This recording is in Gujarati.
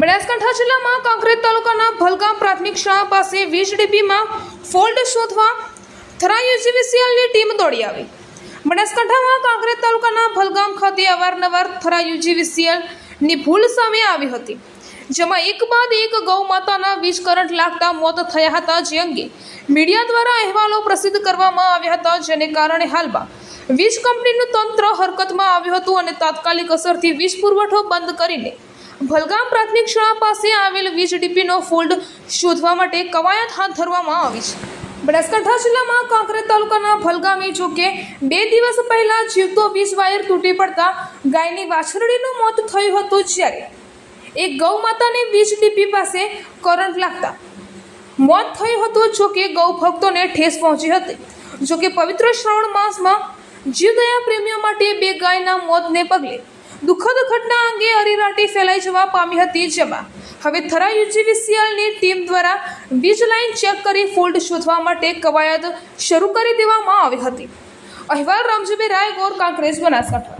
બનાસકાંઠા જિલ્લામાં કાંકરેજ તાલુકાના ભલગામ પ્રાથમિક શાળા પાસે વીજ ડીપીમાં ફોલ્ટ શોધવા થરા યુજીવીસીએલની ટીમ દોડી આવી. બનાસકાંઠામાં કાંકરેજ તાલુકાના ભલગામ ખાતે અવારનવાર થરા યુજીવીસીએલની ભૂલ સામે આવી હતી, જેમાં એક બાદ એક ગૌ માતાના વીજ કરંટ લાગતા મોત થયા હતા જે અંગે મીડિયા દ્વારા અહેવાલો પ્રસિદ્ધ કરવામાં આવ્યા હતા, જેને કારણે હાલમાં વીજ કંપનીનું તંત્ર હરકતમાં આવ્યું હતું અને તાત્કાલિક અસરથી વીજ પુરવઠો બંધ કરીને ભલગામ પ્રાથમિક શાળા પાસે આવેલ વીજ ડીપીનો ફોલ્ડ શોધવા માટે કવાયત હાથ ધરવામાં આવી છે. બનાસકાંઠા જિલ્લામાં કાંકરેજ તાલુકાના ભલગામે જો કે બે દિવસ પહેલા જીવતો વીજ વાયર તૂટી પડતા ગાયની વાછરડીનું મોત થયું હતું જ્યારે એક ગૌ માતાને વીજ ડીપી પાસે કરંટ લાગતા મોત થયું હતું જો કે ગૌ ભક્તોને ઠેસ પહોંચી હતી. જો કે પવિત્ર શ્રાવણ માસમાં જીવદયા પ્રેમીઓ માટે બે ગાયના મોતને પગલે દુઃખદ ઘટના અંગે અરીરાટી ફેલાઈ જવા પામી હતી જેમાં. હવે થરા યુજીવીસીએલની ટીમ દ્વારા વીજ લાઇન ચેક કરી ફોલ્ટ શોધવા માટે કવાયત શરૂ કરી દેવામાં આવી હતી. અહેવાલ રામજીભાઈ રાયગોર, કાંકરેજ બનાસકાંઠા.